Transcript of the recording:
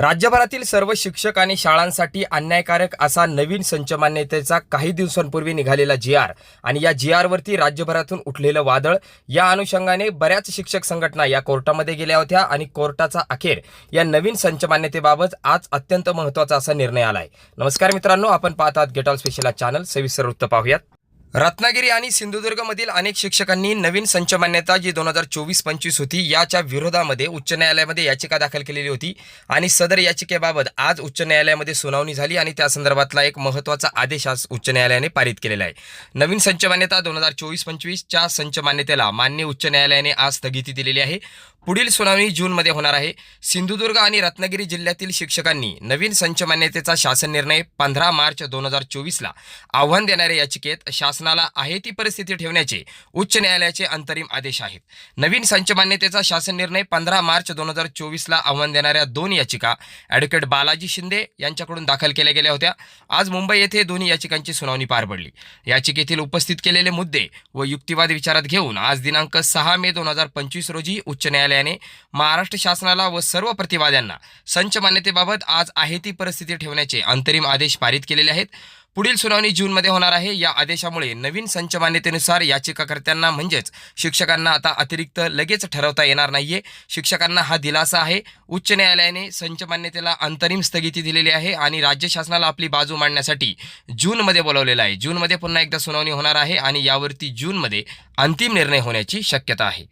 राज्यभरातील सर्व शिक्षक आणि शाळांसाठी अन्यायकारक असा नवीन संच मान्यतेचा काही दिवसांपूर्वी निघालेला जी आर आणि या जी आरवरती राज्यभरातून उठलेलं वादळ या अनुषंगाने बऱ्याच शिक्षक संघटना या कोर्टामध्ये गेल्या होत्या आणि कोर्टाचा अखेर या नवीन संच मान्यतेबाबत आज अत्यंत महत्त्वाचा असा निर्णय आलाय. नमस्कार मित्रांनो आपण पाहतात गेट ऑल स्पेशल चॅनल सविस्तर वृत्त पाहूयात. रत्नागिरी आणि सिंधुदुर्गमधील अनेक शिक्षकांनी नवीन संच मान्यता जी दोन हजार चोवीस पंचवीस होती याच्या विरोधामध्ये उच्च न्यायालयामध्ये याचिका दाखल केलेली होती आणि सदर याचिकेबाबत आज उच्च न्यायालयामध्ये सुनावणी झाली आणि त्या संदर्भातला एक महत्त्वाचा आदेश आज उच्च न्यायालयाने पारित केलेला आहे. नवीन संच मान्यता दोन हजार चोवीस पंचवीसच्या संच मान्यतेला मान्य उच्च न्यायालयाने आज स्थगिती दिलेली आहे. पुढील सुनावणी जूनमध्ये होणार आहे. सिंधुदुर्ग आणि रत्नागिरी जिल्ह्यातील शिक्षकांनी नवीन संच मान्यतेचा शासन निर्णय पंधरा मार्च दोन हजार चोवीसला आव्हान देणाऱ्या याचिकेत शासनाला आहे ती परिस्थिती ठेवण्याचे उच्च न्यायालयाचे अंतरिम आदेश आहेत. नवीन संच मान्यतेचा शासन निर्णय पंधरा मार्च दोन हजार चोवीसला आव्हान देणाऱ्या दोन याचिका ॲडव्होकेट बालाजी शिंदे यांच्याकडून दाखल केल्या गेल्या होत्या. आज मुंबई येथे दोन्ही याचिकांची सुनावणी पार पडली. याचिकेतील उपस्थित केलेले मुद्दे व युक्तिवाद विचारात घेऊन आज दिनांक सहा मे दोन हजार पंचवीस रोजी उच्च न्यायालय न्यायालयाने महाराष्ट्र शासनाला व सर्व प्रतिवाद्यांना संच मान्यतेबाबत आज आहे ती परिस्थिती ठेवण्याचे अंतरिम आदेश पारित केलेले आहेत. पुढील सुनावणी जूनमध्ये होणार आहे. या आदेशामुळे नवीन संच मान्यतेनुसार याचिकाकर्त्यांना म्हणजेच शिक्षकांना आता अतिरिक्त लगेच ठरवता येणार नाहीये. शिक्षकांना हा दिलासा आहे. उच्च न्यायालयाने संच मान्यतेला अंतरिम स्थगिती दिलेली आहे आणि राज्य शासनाला आपली बाजू मांडण्यासाठी जूनमध्ये बोलावलेलं आहे. जूनमध्ये पुन्हा एकदा सुनावणी होणार आहे आणि यावरती जूनमध्ये अंतिम निर्णय होण्याची शक्यता आहे.